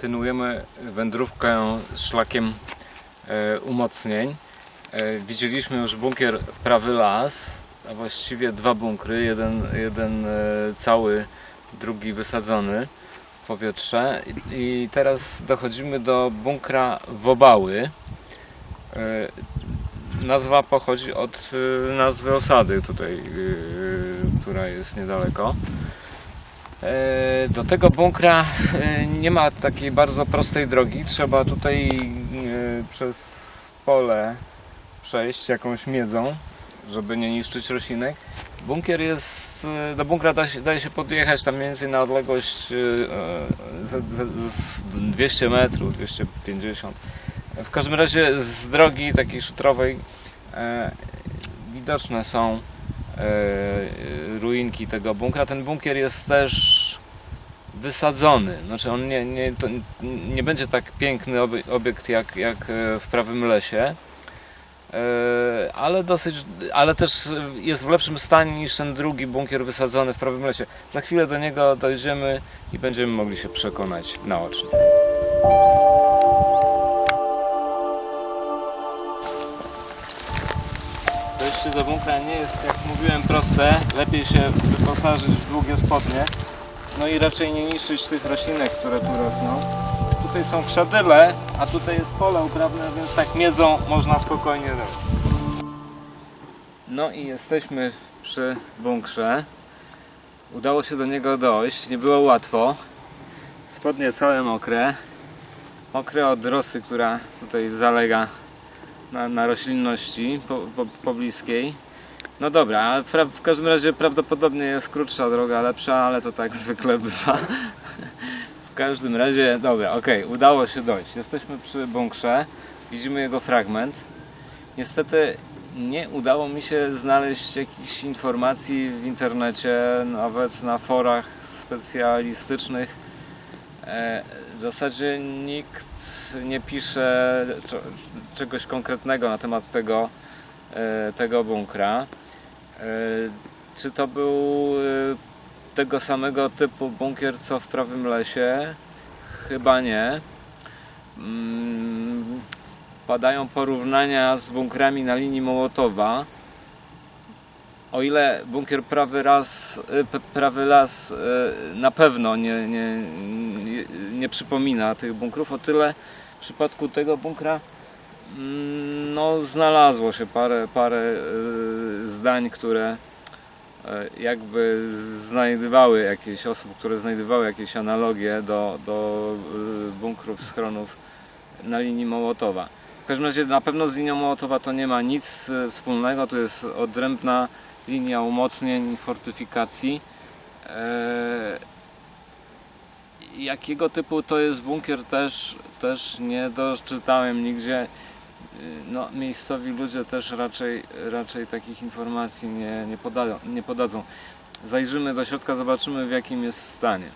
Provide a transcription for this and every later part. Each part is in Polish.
kontynuujemy wędrówkę szlakiem e, umocnień. E, widzieliśmy już bunkier Prawy Las, a właściwie dwa bunkry, jeden, jeden e, cały, drugi wysadzony w powietrze. I, teraz dochodzimy do bunkra Wobały. Nazwa pochodzi od nazwy osady tutaj, która jest niedaleko. E, Do tego bunkra e, nie ma takiej bardzo prostej drogi. Trzeba tutaj e, przez pole przejść jakąś miedzą, żeby nie niszczyć roślinek. Bunkier jest, do bunkra da się, daje się podjechać tam więcej na odległość e, e, z, z, z 200 metrów, 250. W każdym razie z drogi takiej szutrowej widoczne są ruinki tego bunkra. Ten bunkier jest też wysadzony. Znaczy on nie, nie, to nie będzie tak piękny obiekt jak, jak e, w prawym lesie. E, Ale dosyć, ale też jest w lepszym stanie niż ten drugi bunkier wysadzony w prawym lesie. Za chwilę do niego dojdziemy i będziemy mogli się przekonać naocznie. Wejście do nie jest, jak mówiłem, proste. Lepiej się wyposażyć w długie spodnie. No i raczej nie niszczyć tych roślinek, które tu rosną. Tutaj są krzadyle, a tutaj jest pole uprawne, więc tak miedzą można spokojnie robić. No i jesteśmy przy bunkrze. Udało się do niego dojść, nie było łatwo. Spodnie całe mokre. Mokre od rosy, która tutaj zalega na, na roślinności po, po, pobliskiej. No dobra, w każdym razie prawdopodobnie jest krótsza droga, lepsza, ale to tak zwykle bywa. W każdym razie, dobra, okej, udało się dojść. Jesteśmy przy bunkrze, widzimy jego fragment. Niestety nie udało mi się znaleźć jakichś informacji w internecie, nawet na forach specjalistycznych. W zasadzie nikt nie pisze cze- czegoś konkretnego na temat tego, e, tego bunkra. E, Czy to był e, tego samego typu bunkier co w prawym lesie? Chyba nie. Mm, Padają porównania z bunkrami na linii Mołotowa. O ile bunkier prawy, raz, p- prawy las e, na pewno nie, nie, nie, przypomina tych bunkrów, o tyle w przypadku tego bunkra mm, no, znalazło się parę, parę e, zdań, które jakby znajdowały jakieś osób, które znajdowały jakieś analogie do, do bunkrów, schronów na linii Mołotowa. W każdym razie na pewno z linią Mołotowa to nie ma nic wspólnego, to jest odrębna linia umocnień, fortyfikacji. E, Jakiego typu to jest bunkier też, też nie doczytałem nigdzie. Y, No, miejscowi ludzie też raczej, raczej takich informacji nie, nie, podają, nie podadzą. Zajrzymy do środka, zobaczymy w jakim jest stanie.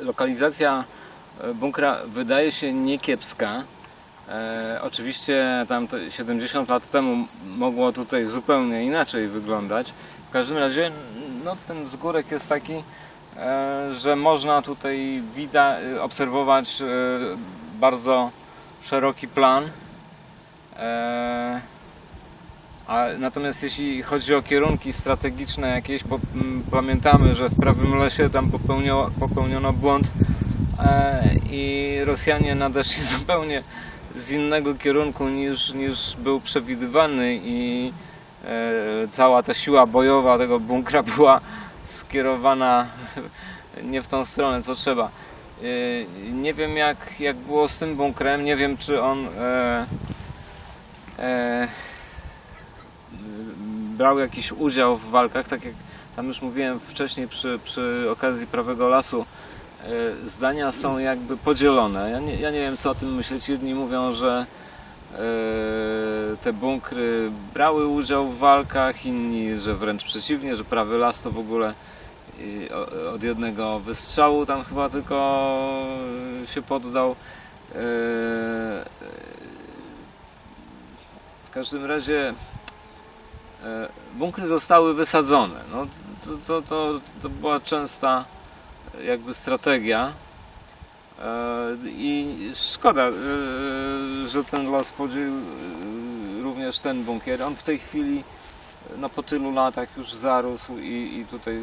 E, Lokalizacja e, bunkra wydaje się niekiepska. E, oczywiście tam te 70 lat temu mogło tutaj zupełnie inaczej wyglądać. W każdym razie no, ten wzgórek jest taki, e, że można tutaj obserwować e, bardzo szeroki plan. A natomiast jeśli chodzi o kierunki strategiczne jakieś, pamiętamy, że w prawym lesie tam popełnio, popełniono błąd i Rosjanie nadeszli zupełnie z innego kierunku niż, niż był przewidywany i e, cała ta siła bojowa tego bunkra była skierowana nie w tą stronę co trzeba. E, nie wiem jak, jak było z tym bunkrem, nie wiem czy on e, e, brał jakiś udział w walkach, tak jak tam już mówiłem wcześniej przy, przy okazji Prawego Lasu, zdania są jakby podzielone. Ja nie, ja nie wiem co o tym myśleć. Jedni mówią, że e, te bunkry brały udział w walkach, inni, że wręcz przeciwnie, że Prawy Las to w ogóle od jednego wystrzału tam chyba tylko się poddał. E, W każdym razie e, bunkry zostały wysadzone. No, to, to, to, to była częsta jakby strategia E, I szkoda, e, że ten los podzielił e, również ten bunkier. On w tej chwili no, po tylu latach już zarósł i, i tutaj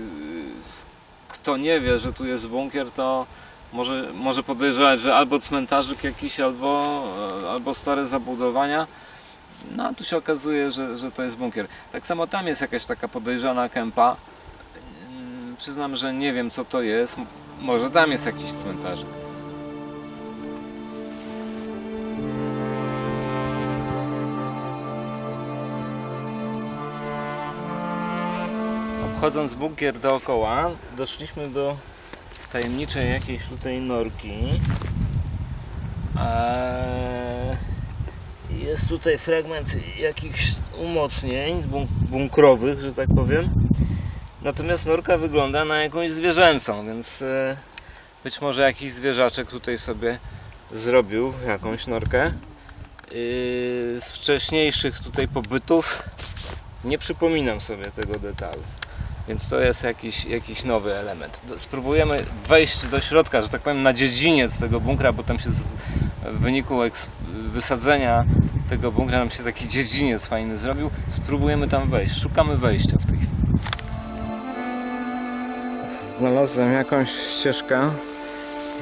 kto nie wie, że tu jest bunkier, to może, może podejrzewać, że albo cmentarzyk jakiś, albo, albo stare zabudowania. No a tu się okazuje, że, że to jest bunkier. Tak samo tam jest jakaś taka podejrzana kępa. Przyznam, że nie wiem co to jest. Może tam jest jakiś cmentarzyk. Obchodząc bunkier dookoła, doszliśmy do tajemniczej jakiejś tutaj norki. Jest tutaj fragment jakichś umocnień bunk- bunkrowych, że tak powiem. Natomiast norka wygląda na jakąś zwierzęcą, więc e, być może jakiś zwierzaczek tutaj sobie zrobił jakąś norkę. Yy, z wcześniejszych tutaj pobytów nie przypominam sobie tego detalu. Więc to jest jakiś, jakiś nowy element. Spróbujemy wejść do środka, że tak powiem, na dziedziniec tego bunkra, bo tam się z, w wyniku wysadzenia tego bunkra nam się taki dziedziniec fajny zrobił. Spróbujemy tam wejść. Szukamy wejścia w tej chwili. Znalazłem jakąś ścieżkę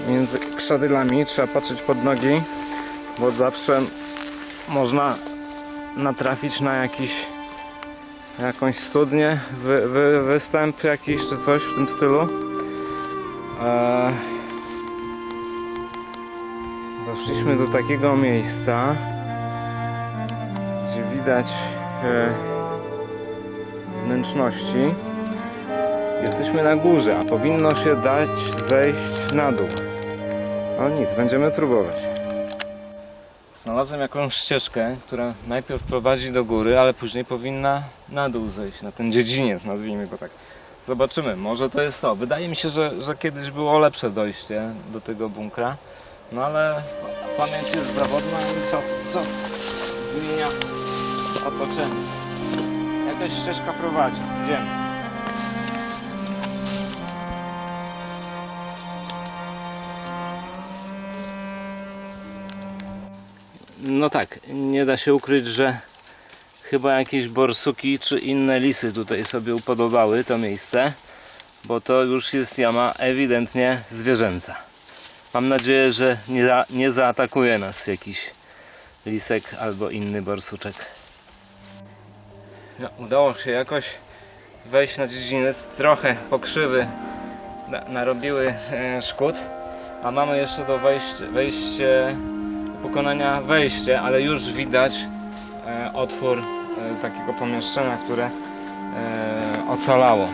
między krzadylami. Trzeba patrzeć pod nogi, bo zawsze można natrafić na jakiś jakąś studnię, wy, wy, występ jakiś czy coś w tym stylu. Eee, doszliśmy do takiego miejsca, gdzie widać e, wnętrzności. Jesteśmy na górze, a powinno się dać zejść na dół. O nic, będziemy próbować. Znalazłem jakąś ścieżkę, która najpierw prowadzi do góry, ale później powinna na dół zejść, na ten dziedziniec, nazwijmy go tak. Zobaczymy, może to jest to. Wydaje mi się, że, że kiedyś było lepsze dojście do tego bunkra, no ale pamięć jest zawodna i czas, czas zmienia otoczenie. Jakaś ścieżka prowadzi, idziemy. No tak, nie da się ukryć, że chyba jakieś borsuki czy inne lisy tutaj sobie upodobały to miejsce, bo to już jest jama ewidentnie zwierzęca. Mam nadzieję, że nie, za, nie zaatakuje nas jakiś lisek albo inny borsuczek. No, udało się jakoś wejść na dziedziniec, trochę pokrzywy na, narobiły e, szkód, a mamy jeszcze do wejścia, wejście pokonania wejście, ale już widać e, otwór e, takiego pomieszczenia, które e, ocalało.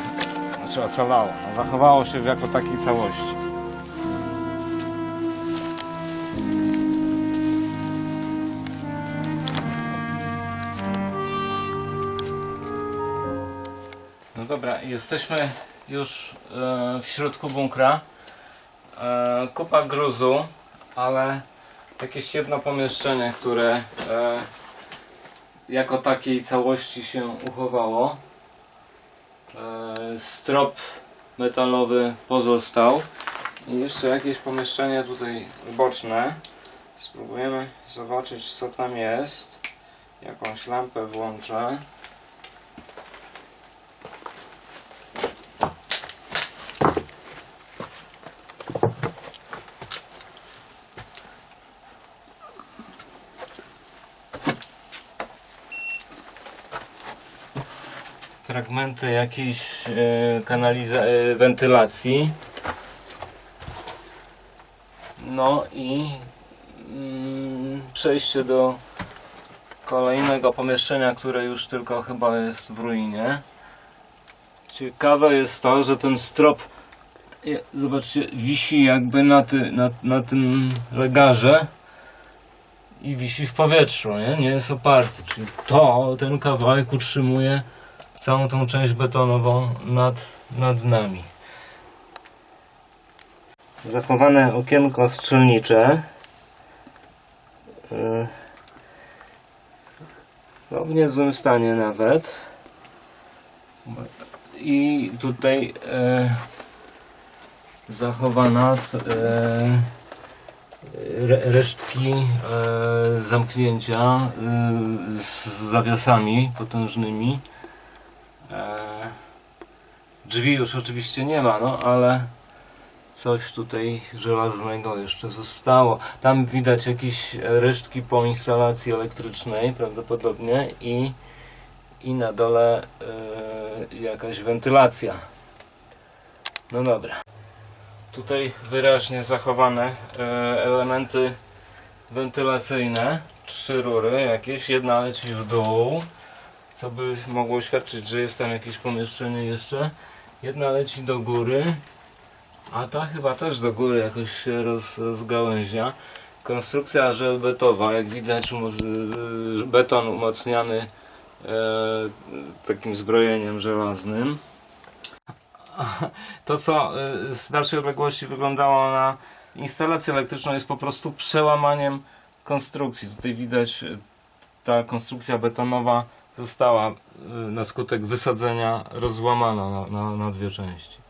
Znaczy ocalało, no, zachowało się jako takiej całości. No dobra, jesteśmy już e, w środku bunkra. E, kupa gruzu, ale jakieś jedno pomieszczenie, które e, jako takiej całości się uchowało. E, strop metalowy pozostał. I jeszcze jakieś pomieszczenie tutaj boczne. Spróbujemy zobaczyć co tam jest. Jakąś lampę włączę. Fragmenty jakiejś e, kanaliza- e, wentylacji. No i mm, przejście do kolejnego pomieszczenia, które już tylko chyba jest w ruinie. Ciekawe jest to, że ten strop zobaczcie, wisi jakby na, ty, na, na tym legarze i wisi w powietrzu, nie? nie jest oparty, czyli to, ten kawałek utrzymuje całą tą część betonową nad, nad nami. Zachowane okienko strzelnicze. Yy, No, w niezłym stanie nawet. I tutaj e, zachowana e, re, resztki e, zamknięcia e, z zawiasami potężnymi. Drzwi już oczywiście nie ma, no ale coś tutaj żelaznego jeszcze zostało. Tam widać jakieś resztki po instalacji elektrycznej prawdopodobnie i, i na dole e, jakaś wentylacja. No dobra. Tutaj wyraźnie zachowane e, elementy wentylacyjne. Trzy rury jakieś, jedna leci w dół, co by mogło świadczyć, że jest tam jakieś pomieszczenie jeszcze. Jedna leci do góry, a ta chyba też do góry jakoś się roz, rozgałęzia. Konstrukcja żelbetowa, jak widać umo- y, beton umocniany e, takim zbrojeniem żelaznym. To co y, z dalszej odległości wyglądało na instalację elektryczną jest po prostu przełamaniem konstrukcji. Tutaj widać y, ta konstrukcja betonowa została y, na skutek wysadzenia rozłamana na, na, na dwie części.